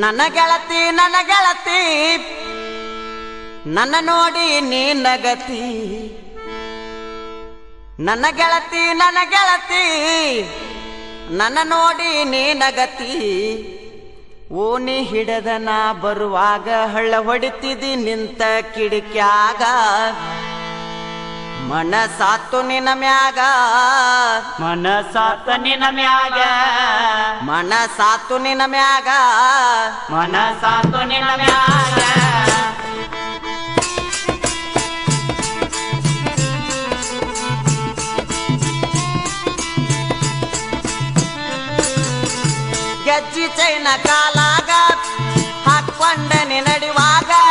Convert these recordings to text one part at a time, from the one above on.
ನನ್ನ ಗೆಳತಿ ನನ್ನ ಗೆಳತಿ, ನನ್ನ ನೋಡಿ ನೀ ನಗತಿ. ನನ್ನ ಗೆಳತಿ ನನ್ನ ಗೆಳತಿ, ನನ್ನ ನೋಡಿ ನೀ ನಗತಿ. ಓಣಿ ಹಿಡದ ನಾ ಬರುವಾಗ ಹಳ್ಳ ಹೊಡಿತಿದಿ ನಿಂತ ಕಿಡಿಕ್ಯಾಗ. ಮನಸಾತು ನಿನ ಮ್ಯಾಗ. ಮನಸಾತ ನಿನ ಮ್ಯಾಗ. ಮನಸಾತು ನಿನ ಮ್ಯಾಗ. ಮನಸಾತು ನಿನ ಮ್ಯಾಗ. ಗೆಜ್ಜಿ ಚೈನ ಕಾಲಾಗ ಹಾಕೊಂಡ ನಡಿವಾಗ.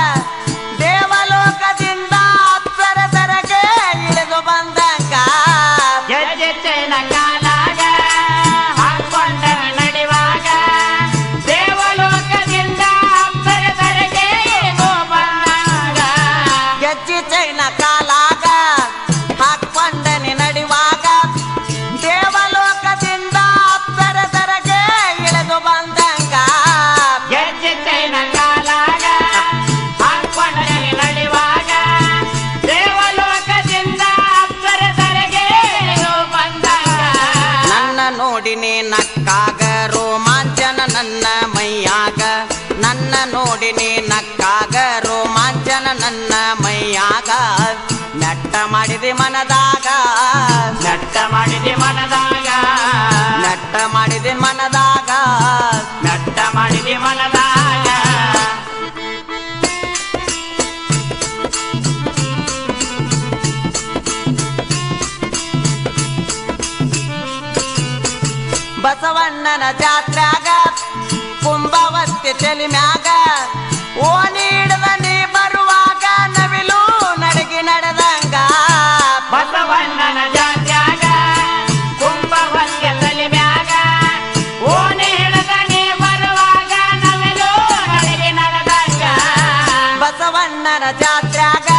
ನೋಡಿನಿ ನಕ್ಕಾಗ ರೋಮಾಂಚನ ನನ್ನ ಮೈಯಾಗ. ನಟ್ಟ ಮಾಡಿದೆ ಮನದಾಗ. ನಟ್ಟ ಮಾಡಿದೆ ಮನದಾಗ. ನಟ್ಟ ಮಾಡಿದೆ ಮನದಾಗ. ನಟ್ಟ ಮಾಡಿದೆ ಮನದಾಗ. ಬಸವಣ್ಣನ ಜಾತ್ರಾಗ ಕುಂಭವತ್ತಿ ತಲಿ ಮ್ಯಾಗ ಬಸವಣ್ಣನ ಜಾತ್ಯಾಗ ಕುಂಭವನ್ಗೆಲ್ಲಲಿ ಮ್ಯಾಗ, ಓಣಿ ಹಿಡದ ಬರುವಾಗ ನವಿಲು ನಡೆಗೆ ನಡೆದಂಗ ಬಸವಣ್ಣನ ಜಾತ್ಯಾಗ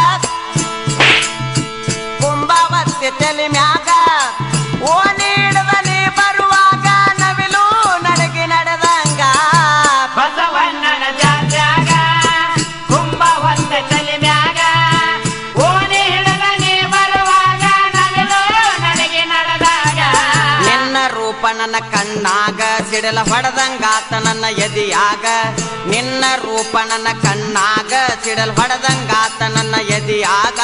ಕುಂಭವತ್ತೆ ತಲೆ ಮ್ಯಾಗ ನನ್ನ ಕಣ್ಣಾಗ ಸಿಡಲ ಹೊಡೆದಂಗಾತ ನನ್ನ ಎದಿಯಾಗ. ನಿನ್ನ ರೂಪ ನನ್ನ ಕಣ್ಣಾಗ ಸಿಡಲ್ ಹೊಡೆದಂಗಾತ ನನ್ನ ಎದಿಯಾಗ.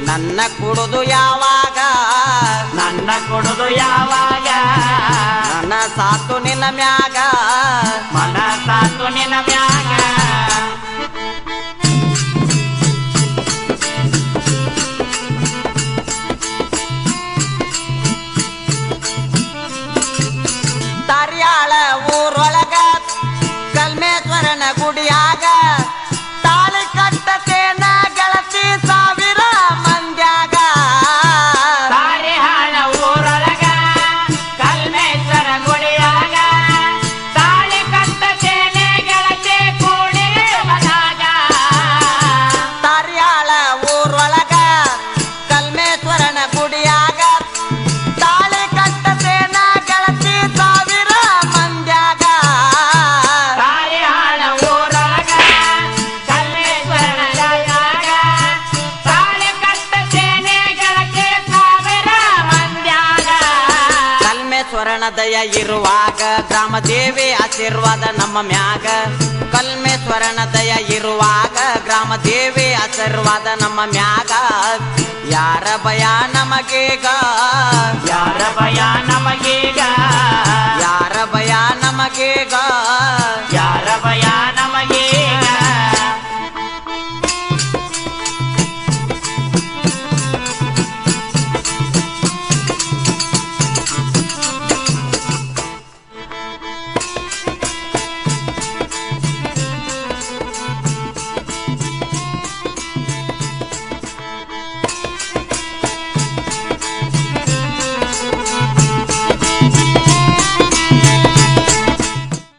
ನನ್ನ ಕುಡುದು ಯಾವಾಗ? ನನ್ನ ಕೊಡುದು ಯಾವಾಗ? ನನ್ನ ಸಾತು ನಿನ್ನ ಮ್ಯಾಗ. ಮನಸಾತು ನಿನ್ನ ಮ್ಯಾಗ. ದಯ ಇರುವಾಗ ಗ್ರಾಮ ದೇವಿ ಆಶೀರ್ವಾದ ನಮ್ಮ ಮ್ಯಾಗ. ಕಲ್ಮೇಶ್ವರನ ದಯ ಇರುವಾಗ ಗ್ರಾಮ ದೇವಿ ಆಶೀರ್ವಾದ ನಮ್ಮ ಮ್ಯಾಗ. ಯಾರ ಭಯ ನಮಗೀಗ? ಯಾರ ಭಯ ನಮಗೀಗ? ಯಾರ ಭಯ ನಮಗೀಗ? ಯಾರ ಭಯ